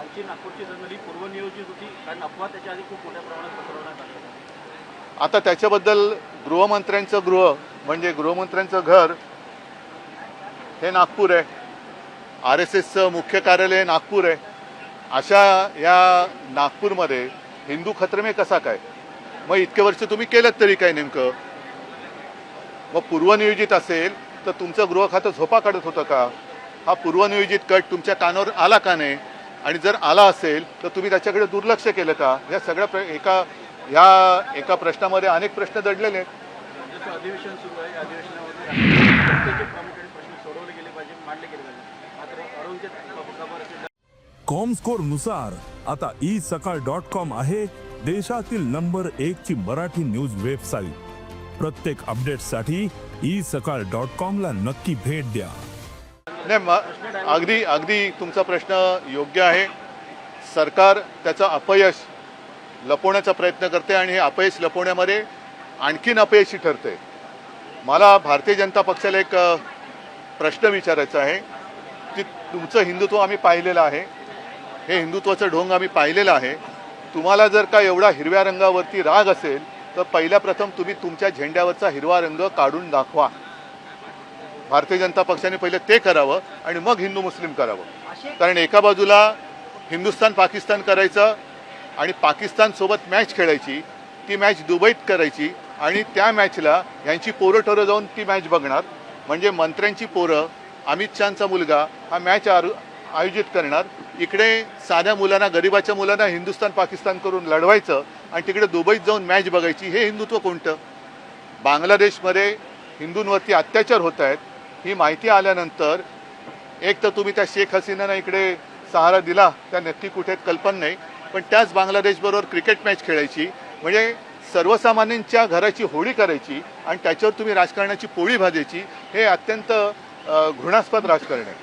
कालची नागपूरची दंगल पूर्वनियोजित होती. कारण अफवा त्याच्या आधी खूप मोठ्या प्रमाणात पसरवण्यात आली आता त्याच्याबद्दल गृहमंत्र्यांचं गृह म्हणजे गृहमंत्र्यांचं घर हे नागपूर आहे. आर एस एसचं मुख्य कार्यालय नागपूर आहे. अशा या नागपूरमध्ये हिंदू खत्रमे कसा काय? मग इतके वर्ष तुम्ही केलं तरी काय नेमकं? मग पूर्वनियोजित असेल तर तुमचं गृह खातं झोपा काढत होतं का? हा पूर्वनियोजित कट तुमच्या कानावर आला का नाही? आणि जर आला असेल तर तुम्ही त्याच्याकडे दुर्लक्ष केलं का? या सगळ्या प्र एका ह्या एका प्रश्नामध्ये अनेक प्रश्न दडलेले आहेत. अधिवेशन सुरू आहे या अधिवेशनामध्ये जनतेचे प्रामुख्याने प्रश्न सोडवले गेले पाहिजे मांडले गेले पाहिजे. मात्र अरुणचे खबर असेल कॉमस्कोरनुसार आता ई सकाळ डॉट कॉम आहे देशातील नंबर एक ची मराठी न्यूज वेबसाईट प्रत्येक अपडेटसाठी ई सकाळ डॉट कॉम ला नक्की भेट द्या. नाही अगदी अगदी तुमचा प्रश्न योग्य आहे. सरकार त्याचं अपयश लपवण्याचा प्रयत्न करते आणि हे अपयश लपवण्यामध्ये आणखीन अपयशी ठरते. मला भारतीय जनता पक्षाला एक प्रश्न विचारायचा आहे. की तुमचं हिंदुत्व आम्ही पाहिलेलं आहे. हे हिंदुत्वाचं ढोंग आम्ही पाहिलेलं आहे. तुम्हाला जर का एवढा हिरव्या रंगावरती राग असेल तर पहिल्या प्रथम तुम्ही तुमच्या झेंड्यावरचा हिरवा रंग काढून दाखवा. भारतीय जनता पक्षाने पहिले ते करावं आणि मग हिंदू मुस्लिम करावं. कारण एका बाजूला हिंदुस्थान पाकिस्तान करायचं आणि पाकिस्तानसोबत मॅच खेळायची ती मॅच दुबईत करायची आणि त्या मॅचला यांची पोरं टोरं जाऊन ती मॅच बघणार. म्हणजे मंत्र्यांची पोरं अमित शहाचा मुलगा हा मॅच आर- आयोजित करणार. इकडे साध्या मुलांना गरिबाच्या मुलांना हिंदुस्थान पाकिस्तान करून लढवायचं आणि तिकडे दुबईत जाऊन मॅच बघायची. हे हिंदुत्व कोणतं? बांगलादेशमध्ये हिंदूंवरती अत्याचार होत आहेत. ही माहिती आल्यानंतर एक तर तुम्ही त्या शेख हसीनानं इकडे सहारा दिला त्या नक्की कुठे कल्पना नाही. पण त्याच बांगलादेशबरोबर क्रिकेट मॅच खेळायची म्हणजे सर्वसामान्यांच्या घराची होळी करायची आणि त्याच्यावर तुम्ही राजकारणाची पोळी भाजायची हे अत्यंत घृणास्पद राजकारण आहे.